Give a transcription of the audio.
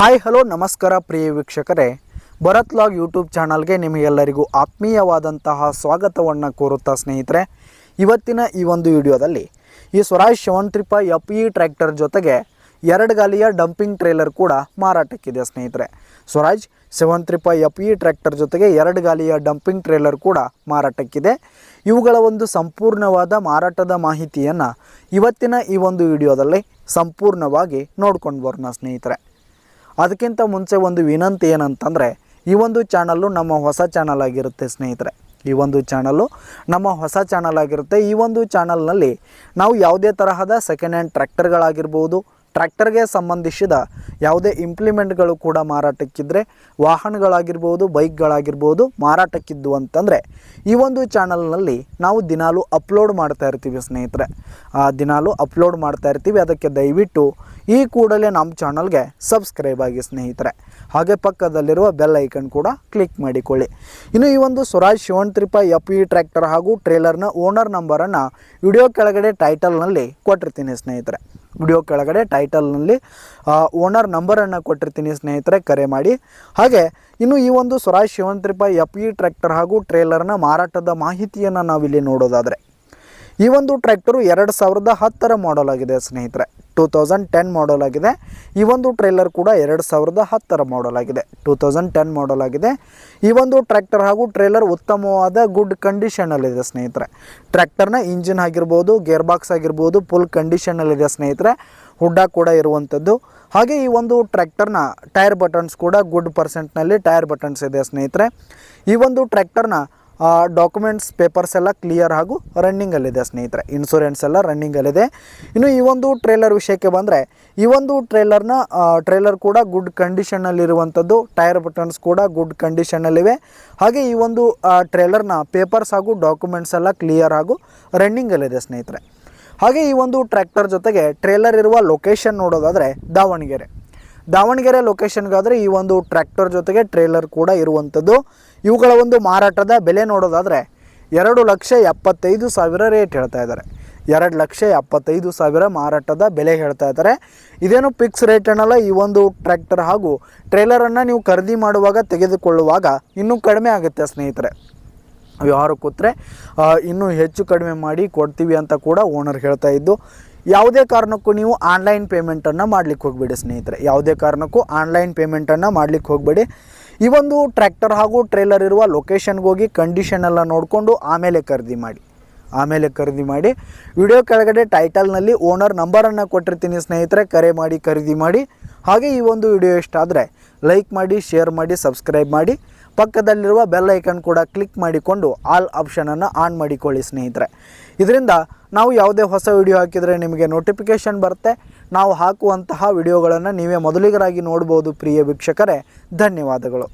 Hi, hello, ನಮಸ್ಕಾರ ಪ್ರಿಯ ವೀಕ್ಷಕರೇ. Bharat log YouTube ಚಾನಲ್ಗೆ ನಿಮಗೆಲ್ಲರಿಗೂ ಆತ್ಮೀಯವಾದಂತಹ ಸ್ವಾಗತವನ್ನು ಕೋರುತ್ತಾ ಸ್ನೇಹಿತರೆ. ಇವತ್ತಿನ ಈ ಒಂದು ವಿಡಿಯೋದಲ್ಲಿ ಈ Swaraj seven ತ್ರಿಪ F E tractor ಜೊತೆಗೆ ಎರಡು ಗಾಲಿಯ ಡಂಪಿಂಗ್ ಟ್ರೇಲರ್ ಕೂಡ ಮಾರಾಟಕ್ಕಿದೆ ಸ್ನೇಹಿತರೆ. Swaraj seven ತ್ರಿಪ F E tractor ಜೊತೆಗೆ ಎರಡು ಗಾಲಿಯ ಡಂಪಿಂಗ್ ಟ್ರೇಲರ್ ಕೂಡ ಮಾರಾಟಕ್ಕಿದೆ. ಇವುಗಳ ಒಂದು ಸಂಪೂರ್ಣವಾದ ಮಾರಾಟದ ಮಾಹಿತಿಯನ್ನು ಇವತ್ತಿನ ಈ ಒಂದು ವಿಡಿಯೋದಲ್ಲಿ ಸಂಪೂರ್ಣವಾಗಿ ನೋಡ್ಕೊಂಡು ಬರೋಣ ಸ್ನೇಹಿತರೆ. ಅದಕ್ಕಿಂತ ಮುಂಚೆ ಒಂದು ವಿನಂತಿ ಏನಂತಂದರೆ, ಈ ಒಂದು ಚಾನಲ್ಲು ನಮ್ಮ ಹೊಸ ಚಾನಲ್ ಆಗಿರುತ್ತೆ ಸ್ನೇಹಿತರೆ. ಈ ಒಂದು ಚಾನಲ್ಲು ನಮ್ಮ ಹೊಸ ಚಾನಲ್ ಆಗಿರುತ್ತೆ. ಈ ಒಂದು ಚಾನಲ್ನಲ್ಲಿ ನಾವು ಯಾವುದೇ ತರಹದ ಸೆಕೆಂಡ್ ಹ್ಯಾಂಡ್ ಟ್ರ್ಯಾಕ್ಟರ್ಗಳಾಗಿರ್ಬೋದು ಟ್ರ್ಯಾಕ್ಟರ್ಗೆ ಸಂಬಂಧಿಸಿದ ಯಾವುದೇ ಇಂಪ್ಲಿಮೆಂಟ್ಗಳು ಕೂಡ ಮಾರಾಟಕ್ಕಿದ್ದರೆ ವಾಹನಗಳಾಗಿರ್ಬೋದು, ಬೈಕ್ಗಳಾಗಿರ್ಬೋದು ಮಾರಾಟಕ್ಕಿದ್ದು ಅಂತಂದರೆ ಈ ಒಂದು ಚಾನಲ್ನಲ್ಲಿ ನಾವು ದಿನಾಲು ಅಪ್ಲೋಡ್ ಮಾಡ್ತಾ ಇರ್ತೀವಿ ಸ್ನೇಹಿತರೆ. ಆ ದಿನಾಲು ಅಪ್ಲೋಡ್ ಮಾಡ್ತಾ ಇರ್ತೀವಿ. ಅದಕ್ಕೆ ದಯವಿಟ್ಟು ಈ ಕೂಡಲೇ ನಮ್ಮ ಚಾನಲ್ಗೆ ಸಬ್ಸ್ಕ್ರೈಬ್ ಆಗಿ ಸ್ನೇಹಿತರೆ. ಹಾಗೆ ಪಕ್ಕದಲ್ಲಿರುವ ಬೆಲ್ ಐಕನ್ ಕೂಡ ಕ್ಲಿಕ್ ಮಾಡಿಕೊಳ್ಳಿ. ಇನ್ನು ಈ ಒಂದು Swaraj seven ತ್ರಿಪ F E tractor ಹಾಗೂ ಟ್ರೇಲರ್ನ ಓನರ್ ನಂಬರನ್ನು ವಿಡಿಯೋ ಕೆಳಗಡೆ ಟೈಟಲ್ನಲ್ಲಿ ಕೊಟ್ಟಿರ್ತೀನಿ ಸ್ನೇಹಿತರೆ. ವಿಡಿಯೋ ಕೆಳಗಡೆ ಟೈಟಲ್ನಲ್ಲಿ ಓನರ್ ನಂಬರನ್ನು ಕೊಟ್ಟಿರ್ತೀನಿ ಸ್ನೇಹಿತರೆ, ಕರೆ ಮಾಡಿ. ಹಾಗೆ, ಇನ್ನು ಈ ಒಂದು ಸ್ವರಾಜ್ ಶಿವಂತ್ ತ್ರಿಪ ಎಫ್ ಇ ಟ್ರ್ಯಾಕ್ಟರ್ ಹಾಗೂ ಟ್ರೇಲರ್ನ ಮಾರಾಟದ ಮಾಹಿತಿಯನ್ನು ನಾವಿಲ್ಲಿ ನೋಡೋದಾದರೆ, ಈ ಒಂದು ಟ್ರ್ಯಾಕ್ಟರು ಎರಡು ಸಾವಿರದ ಹತ್ತರ ಮಾಡಲ್ ಆಗಿದೆ ಸ್ನೇಹಿತರೆ. ಟೂ ತೌಸಂಡ್ ಟೆನ್ ಮಾಡಲ್ ಆಗಿದೆ. ಈ ಒಂದು ಟ್ರೇಲರ್ ಕೂಡ ಎರಡು ಸಾವಿರದ ಹತ್ತರ ಮಾಡಲ್ ಆಗಿದೆ. ಟೂ ತೌಸಂಡ್ ಟೆನ್ ಮಾಡಲ್ ಆಗಿದೆ. ಈ ಒಂದು ಟ್ರ್ಯಾಕ್ಟರ್ ಹಾಗೂ ಟ್ರೇಲರ್ ಉತ್ತಮವಾದ ಗುಡ್ ಕಂಡೀಷನಲ್ಲಿದೆ ಸ್ನೇಹಿತರೆ. ಟ್ರ್ಯಾಕ್ಟರ್ನ ಇಂಜಿನ್ ಆಗಿರ್ಬೋದು ಗೇರ್ ಬಾಕ್ಸ್ ಆಗಿರ್ಬೋದು ಫುಲ್ ಕಂಡೀಷನಲ್ಲಿದೆ ಸ್ನೇಹಿತರೆ. ಹುಡ್ಡ ಕೂಡ ಇರುವಂಥದ್ದು ಹಾಗೆ ಈ ಒಂದು ಟ್ರ್ಯಾಕ್ಟರ್ನ ಟೈರ್ ಬಟನ್ಸ್ ಕೂಡ ಗುಡ್ ಪರ್ಸೆಂಟ್ನಲ್ಲಿ ಟೈರ್ ಬಟನ್ಸ್ ಇದೆ ಸ್ನೇಹಿತರೆ. ಈ ಒಂದು ಟ್ರ್ಯಾಕ್ಟರ್ನ ಡಾಕ್ಯುಮೆಂಟ್ಸ್ ಪೇಪರ್ಸ್ ಎಲ್ಲ ಕ್ಲಿಯರ್ ಹಾಗೂ ರನ್ನಿಂಗಲ್ಲಿದೆ ಸ್ನೇಹಿತರೆ. ಇನ್ಸೂರೆನ್ಸ್ ಎಲ್ಲ ರನ್ನಿಂಗಲ್ಲಿದೆ ಇನ್ನು ಈ ಒಂದು ಟ್ರೇಲರ್ ವಿಷಯಕ್ಕೆ ಬಂದರೆ, ಈ ಒಂದು ಟ್ರೇಲರ್ನ ಟ್ರೇಲರ್ ಕೂಡ ಗುಡ್ ಕಂಡೀಷನ್ನಲ್ಲಿರುವಂಥದ್ದು ಟೈರ್ ಬಟನ್ಸ್ ಕೂಡ ಗುಡ್ ಕಂಡೀಷನಲ್ಲಿವೆ ಹಾಗೆ ಈ ಒಂದು ಟ್ರೇಲರ್ನ ಪೇಪರ್ಸ್ ಹಾಗೂ ಡಾಕ್ಯುಮೆಂಟ್ಸ್ ಎಲ್ಲ ಕ್ಲಿಯರ್ ಹಾಗೂ ರನ್ನಿಂಗಲ್ಲಿದೆ ಸ್ನೇಹಿತರೆ. ಹಾಗೆ ಈ ಒಂದು ಟ್ರ್ಯಾಕ್ಟರ್ ಜೊತೆಗೆ ಟ್ರೇಲರ್ ಇರುವ ಲೊಕೇಶನ್ ನೋಡೋದಾದರೆ ದಾವಣಗೆರೆ. ದಾವಣಗೆರೆ ಲೊಕೇಶನ್ಗಾದರೆ ಈ ಒಂದು ಟ್ರ್ಯಾಕ್ಟರ್ ಜೊತೆಗೆ ಟ್ರೇಲರ್ ಕೂಡ ಇರುವಂಥದ್ದು. ಇವುಗಳ ಒಂದು ಮಾರಾಟದ ಬೆಲೆ ನೋಡೋದಾದರೆ ಎರಡು ಲಕ್ಷ ಎಪ್ಪತ್ತೈದು ಸಾವಿರ ರೇಟ್ ಹೇಳ್ತಾ ಇದ್ದಾರೆ. ಎರಡು ಲಕ್ಷ ಎಪ್ಪತ್ತೈದು ಸಾವಿರ ಮಾರಾಟದ ಬೆಲೆ ಹೇಳ್ತಾ ಇದ್ದಾರೆ. ಇದೇನು ಫಿಕ್ಸ್ ರೇಟ್ ಅನ್ನಲ್ಲ, ಈ ಒಂದು ಟ್ರ್ಯಾಕ್ಟರ್ ಹಾಗೂ ಟ್ರೇಲರನ್ನು ನೀವು ಖರೀದಿ ಮಾಡುವಾಗ ತೆಗೆದುಕೊಳ್ಳುವಾಗ ಇನ್ನೂ ಕಡಿಮೆ ಆಗುತ್ತೆ ಸ್ನೇಹಿತರೆ. ವ್ಯವಹಾರ ಕೂತ್ರೆ ಇನ್ನೂ ಹೆಚ್ಚು ಕಡಿಮೆ ಮಾಡಿ ಕೊಡ್ತೀವಿ ಅಂತ ಕೂಡ ಓನರ್ ಹೇಳ್ತಾ ಇದ್ದು ಯಾವುದೇ ಕಾರಣಕ್ಕೂ ನೀವು ಆನ್ಲೈನ್ ಪೇಮೆಂಟನ್ನು ಮಾಡ್ಲಿಕ್ಕೆ ಹೋಗಬೇಡಿ ಸ್ನೇಹಿತರೆ. ಯಾವುದೇ ಕಾರಣಕ್ಕೂ ಆನ್ಲೈನ್ ಪೇಮೆಂಟನ್ನು ಮಾಡ್ಲಿಕ್ಕೆ ಹೋಗಬೇಡಿ. ಈ ಒಂದು ಟ್ರ್ಯಾಕ್ಟರ್ ಹಾಗೂ ಟ್ರೇಲರ್ ಇರುವ ಲೊಕೇಶನ್ಗೆ ಹೋಗಿ ಕಂಡೀಷನ್ ಎಲ್ಲ ನೋಡಿಕೊಂಡು ಆಮೇಲೆ ಖರೀದಿ ಮಾಡಿ. ಆಮೇಲೆ ಖರೀದಿ ಮಾಡಿ. ವಿಡಿಯೋ ಕೆಳಗಡೆ ಟೈಟಲ್ನಲ್ಲಿ ಓನರ್ ನಂಬರನ್ನು ಕೊಟ್ಟಿರ್ತೀನಿ ಸ್ನೇಹಿತರೆ. ಕರೆ ಮಾಡಿ, ಖರೀದಿ ಮಾಡಿ. ಹಾಗೆ ಈ ಒಂದು ವಿಡಿಯೋ ಇಷ್ಟ ಆದರೆ ಲೈಕ್ ಮಾಡಿ ಶೇರ್ ಮಾಡಿ ಸಬ್ಸ್ಕ್ರೈಬ್ ಮಾಡಿ. ಪಕ್ಕದಲ್ಲಿರುವ ಬೆಲ್ ಐಕನ್ ಕೂಡ ಕ್ಲಿಕ್ ಮಾಡಿಕೊಂಡು ಆಲ್ ಆಪ್ಷನನ್ನು ಆನ್ ಮಾಡಿಕೊಳ್ಳಿ ಸ್ನೇಹಿತರೆ. ಇದರಿಂದ ನಾವು ಯಾವುದೇ ಹೊಸ ವಿಡಿಯೋ ಹಾಕಿದರೆ ನಿಮಗೆ ನೋಟಿಫಿಕೇಷನ್ ಬರುತ್ತೆ. ನಾವು ಹಾಕುವಂತಹ ವಿಡಿಯೋಗಳನ್ನು ನೀವೇ ಮೊದಲಿಗರಾಗಿ ನೋಡ್ಬೋದು, ಪ್ರಿಯ ವೀಕ್ಷಕರೇ. ಧನ್ಯವಾದಗಳು.